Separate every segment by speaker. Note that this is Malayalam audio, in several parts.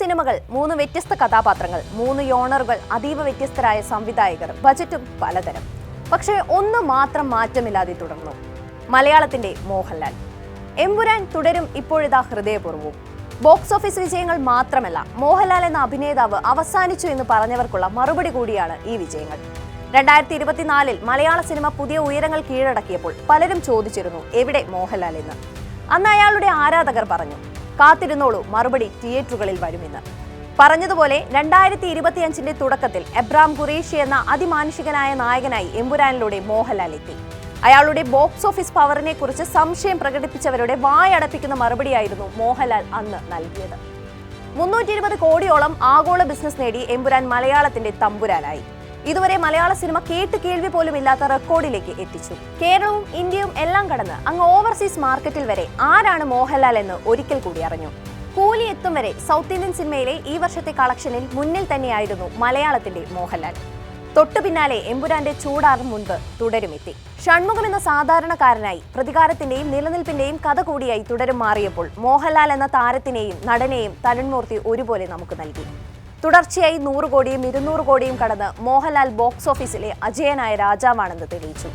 Speaker 1: സിനിമകൾ മൂന്ന് വ്യത്യസ്ത കഥാപാത്രങ്ങൾ മൂന്ന് യോണറുകൾ അതീവ വ്യത്യസ്തരായ സംവിധായകർ ബജറ്റും പലതരം. പക്ഷേ ഒന്ന് മാത്രം മാറ്റമില്ലാതെ തുടർന്നു. മലയാളത്തിന്റെ മോഹൻലാൽ. എമ്പുരാൻ തുടരും ഇപ്പോഴിതാ ഹൃദയപൂർവവും. ബോക്സ് ഓഫീസ് വിജയങ്ങൾ മാത്രമല്ല മോഹൻലാൽ എന്ന അഭിനേതാവ് അവസാനിച്ചു എന്ന് പറഞ്ഞവർക്കുള്ള മറുപടി കൂടിയാണ് ഈ വിജയങ്ങൾ. രണ്ടായിരത്തി ഇരുപത്തിനാലിൽ മലയാള സിനിമ പുതിയ ഉയരങ്ങൾ കീഴടക്കിയപ്പോൾ പലരും ചോദിച്ചിരുന്നു എവിടെ മോഹൻലാൽ എന്ന്? അന്ന് അയാളുടെ ആരാധകർ പറഞ്ഞു കാത്തിരുന്നോളൂ. മറുപടി തിയേറ്ററുകളിൽ വരുമെന്ന് പറഞ്ഞതുപോലെ രണ്ടായിരത്തി ഇരുപത്തിയഞ്ചിന്റെ തുടക്കത്തിൽ എബ്രാം ഖുറേഷി എന്ന അതിമാനുഷികനായ നായകനായി എമ്പുരാനിലൂടെ മോഹൻലാൽ എത്തി. അയാളുടെ ബോക്സ് ഓഫീസ് പവറിനെ കുറിച്ച് സംശയം പ്രകടിപ്പിച്ചവരുടെ വായടപ്പിക്കുന്ന മറുപടിയായിരുന്നു മോഹൻലാൽ അന്ന് നൽകിയത്. മുന്നൂറ്റി ഇരുപത് കോടിയോളം ആഗോള ബിസിനസ് നേടി എമ്പുരാൻ മലയാളത്തിന്റെ തമ്പുരാനായി. ഇതുവരെ മലയാള സിനിമ കേട്ട് കേൾവി പോലും ഇല്ലാത്ത റെക്കോർഡിലേക്ക് എത്തിച്ചു. കേരളവും ഇന്ത്യയും എല്ലാം കടന്ന് അങ്ങ് ഓവർസീസ് മാർക്കറ്റിൽ വരെ ആരാണ് മോഹൻലാൽ എന്ന് ഒരിക്കൽ കൂടി അറിഞ്ഞു. കൂലി എത്തും വരെ സൗത്ത് ഇന്ത്യൻ സിനിമയിലെ ഈ വർഷത്തെ കളക്ഷനിൽ മുന്നിൽ തന്നെയായിരുന്നു മലയാളത്തിന്റെ മോഹൻലാൽ. തൊട്ടു പിന്നാലെ എമ്പുരാന്റെ ചൂടാറും മുൻപ് തുടരുമെത്തി. ഷൺമുഖം എന്ന സാധാരണക്കാരനായി പ്രതികാരത്തിന്റെയും നിലനിൽപ്പിന്റെയും കഥ കൂടിയായി തുടരും മാറിയപ്പോൾ മോഹൻലാൽ എന്ന താരത്തിനെയും നടനെയും തരുൺമൂർത്തി ഒരുപോലെ നമുക്ക് നൽകി. തുടർച്ചയായി നൂറ് കോടിയും ഇരുന്നൂറ് കോടിയും കടന്ന് മോഹൻലാൽ ബോക്സ് ഓഫീസിലെ അജയനായ രാജാവാണെന്ന് തെളിയിച്ചു.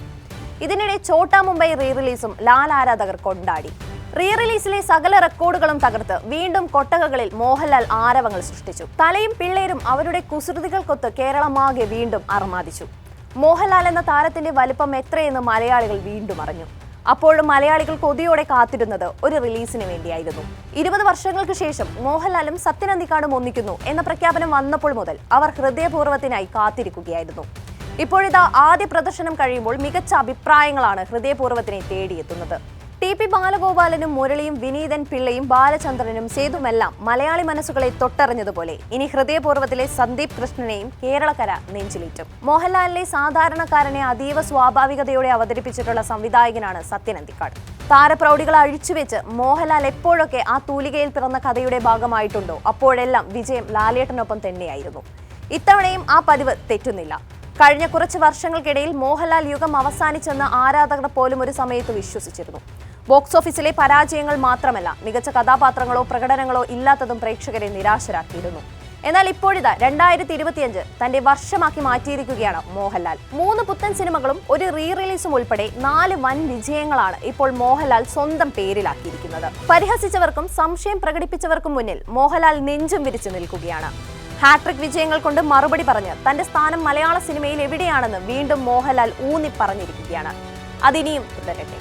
Speaker 1: ഇതിനിടെ ചോട്ടാ മുംബൈ റീ റിലീസും ലാൽ ആരാധകർ കൊണ്ടാടി റീ റിലീസിലെ സകല റെക്കോർഡുകളും തകർത്ത് വീണ്ടും കൊട്ടകകളിൽ മോഹൻലാൽ ആരവങ്ങൾ സൃഷ്ടിച്ചു. തലയും പിള്ളേരും അവരുടെ കുസൃതികൾക്കൊത്ത് കേരളമാകെ വീണ്ടും അർമാദിച്ചു. മോഹൻലാൽ എന്ന താരത്തിന്റെ വലിപ്പം എത്രയെന്ന് മലയാളികൾ വീണ്ടും അറിഞ്ഞു. അപ്പോഴും മലയാളികൾ കൊതിയോടെ കാത്തിരുന്നത് ഒരു റിലീസിന് വേണ്ടിയായിരുന്നു. ഇരുപത് വർഷങ്ങൾക്ക് ശേഷം മോഹൻലാലും സത്യനന്ദിക്കാടും ഒന്നിക്കുന്നു എന്ന പ്രഖ്യാപനം വന്നപ്പോൾ മുതൽ അവർ ഹൃദയപൂർവത്തിനായി കാത്തിരിക്കുകയായിരുന്നു. ഇപ്പോഴിതാ ആദ്യ പ്രദർശനം കഴിയുമ്പോൾ മികച്ച അഭിപ്രായങ്ങളാണ് ഹൃദയപൂർവത്തിനെ തേടിയെത്തുന്നത്. ടി പി ബാലഗോപാലനും മുരളിയും വിനീതൻ പിള്ളയും ബാലചന്ദ്രനും സേതുമെല്ലാം മലയാളി മനസ്സുകളെ തൊട്ടറിഞ്ഞതുപോലെ. ഇനി ഹൃദയപൂർവത്തിലെ സന്ദീപ് കൃഷ്ണനെയും കേരളക്കര നെഞ്ചിലേറ്റും. മോഹൻലാലിലെ സാധാരണക്കാരനെ അതീവ സ്വാഭാവികതയോടെ അവതരിപ്പിച്ചിട്ടുള്ള സംവിധായകനാണ് സത്യനന്ദിക്കാട് താരപ്രൗഢികൾ അഴിച്ചുവെച്ച് മോഹൻലാൽ എപ്പോഴൊക്കെ ആ തൂലികയിൽ പിറന്ന കഥയുടെ ഭാഗമായിട്ടുണ്ടോ? അപ്പോഴെല്ലാം വിജയം ലാലേട്ടനൊപ്പം തന്നെയായിരുന്നു. ഇത്തവണയും ആ പതിവ് തെറ്റുന്നില്ല. കഴിഞ്ഞ കുറച്ച് വർഷങ്ങൾക്കിടയിൽ മോഹൻലാൽ യുഗം അവസാനിച്ചെന്ന് ആരാധകർ പോലും ഒരു സമയത്ത് വിശ്വസിച്ചിരുന്നു. ബോക്സ് ഓഫീസിലെ പരാജയങ്ങൾ മാത്രമല്ല മികച്ച കഥാപാത്രങ്ങളോ പ്രകടനങ്ങളോ ഇല്ലാത്തതും പ്രേക്ഷകരെ നിരാശരാക്കിയിരുന്നു. എന്നാൽ ഇപ്പോഴിതാ രണ്ടായിരത്തി ഇരുപത്തിയഞ്ച് തന്റെ വർഷമാക്കി മാറ്റിയിരിക്കുകയാണ് മോഹൻലാൽ. മൂന്ന് പുത്തൻ സിനിമകളും ഒരു റീ റിലീസും ഉൾപ്പെടെ നാല് വൻ വിജയങ്ങളാണ് ഇപ്പോൾ മോഹൻലാൽ സ്വന്തം പേരിലാക്കിയിരിക്കുന്നത്. പരിഹസിച്ചവർക്കും സംശയം പ്രകടിപ്പിച്ചവർക്കും മുന്നിൽ മോഹൻലാൽ നെഞ്ചും വിരിച്ചു നിൽക്കുകയാണ്. ഹാട്രിക് വിജയങ്ങൾ കൊണ്ട് മറുപടി പറഞ്ഞ് തന്റെ സ്ഥാനം മലയാള സിനിമയിൽ എവിടെയാണെന്ന് വീണ്ടും മോഹൻലാൽ ഊന്നി പറഞ്ഞിരിക്കുകയാണ് അതിനിയും തുടരട്ടെ.